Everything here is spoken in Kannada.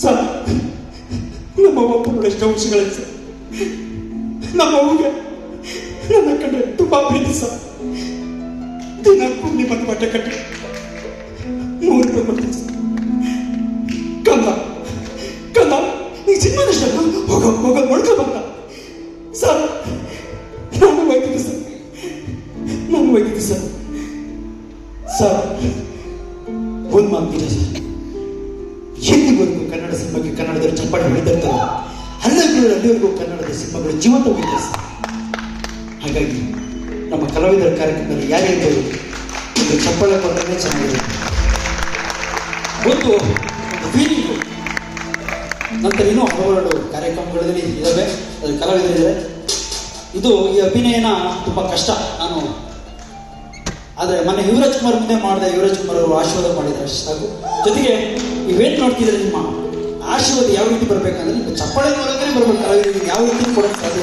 ಸರ್, ನಮ್ಮ ಒಬ್ಬರು ಎಷ್ಟು ವರ್ಷಗಳಿದೆ ಸರ್. ನಮ್ಮ ಅವ್ಗೆ ನನ್ನ ಕಂಡ್ರೆ ತುಂಬಾ ಪ್ರೀತಿ ಸರ್. ದಿನ ಕೂಲಿ ಬಂದು ಬಟ್ಟೆ ಕಟ್ಟಿ ನೂರು ರೂಪಾಯಿ ಕೊಡ್ತೀನಿ ಸರ್. ಕಂದ ಕಂದ, ನೀ ಸಿನಿಮಾದ ಇಷ್ಟ ಹೋಗ ಹೋಗ ನೋಡ್ಕೊ ಬಂದ. ಸರ್, ನಾನು ಹೋಯ್ತಿದ್ದೆ ಸರ್. ನಾನು ಹೋಯ್ತಿದ್ದೆ ಸರ್. ಸರ್, ಒಂದು ಮಾತಿಲ್ಲ ಸರ್. ಎಲ್ಲಿವರೆಗೂ ಕನ್ನಡ ಸಿನಿಮಾಕ್ಕೆ ಕನ್ನಡದಲ್ಲಿ ಚಪ್ಪಾಳೆ ಹೊಡಿತಿರ್ತಾರೆ ಅಲ್ಲಿಗಳು ಅಲ್ಲಿವರೆಗೂ ಕನ್ನಡದ ಸಿನಿಮಾಗಳು ಜೀವಂತ ಹೋಗಿದ್ದಾರೆ ಸರ್. ಹಾಗಾಗಿ ನಮ್ಮ ಕಲಾವಿದರ ಕಾರ್ಯಕ್ರಮದಲ್ಲಿ ಯಾರ್ಯಾರು ಒಂದು ಚಪ್ಪಾಳೆ ಕೊಟ್ಟರೆ ಚೆನ್ನಾಗಿದೆ ಒಂದು ಫೀಲಿಂಗು ನಂತರ ಇನ್ನೂ ಹಲವಾರು ಕಾರ್ಯಕ್ರಮಗಳಲ್ಲಿ ಇದ್ದಾವೆ ಕಲಾವಿದರಿದ್ದಾರೆ. ಇದು ಈ ಅಭಿನಯನ ತುಂಬ ಕಷ್ಟ. ನಾನು ಆದರೆ ಮೊನ್ನೆ ಯುವರಾಜ್ ಕುಮಾರ್ ಮುಂದೆ ಮಾಡಿದೆ, ಯುವರಾಜ್ ಕುಮಾರ್ ಅವರು ಆಶೀರ್ವಾದ ಮಾಡಿದ್ದಾರೆ ಅಷ್ಟು ಸಾಕು. ಜೊತೆಗೆ ನೀವೇನು ನೋಡ್ತಿದ್ರೆ ನಿಮ್ಮ ಆಶೀರ್ವಾದ ಯಾವ ರೀತಿ ಬರಬೇಕಂದ್ರೆ ನಿಮ್ಮ ಚಪ್ಪಾಳೆ ಮೂಲಕನೇ ಬರಬೇಕು. ಯಾವ ರೀತಿ ಕೊಡೋಕ್ಕೆ ಸಾಧ್ಯ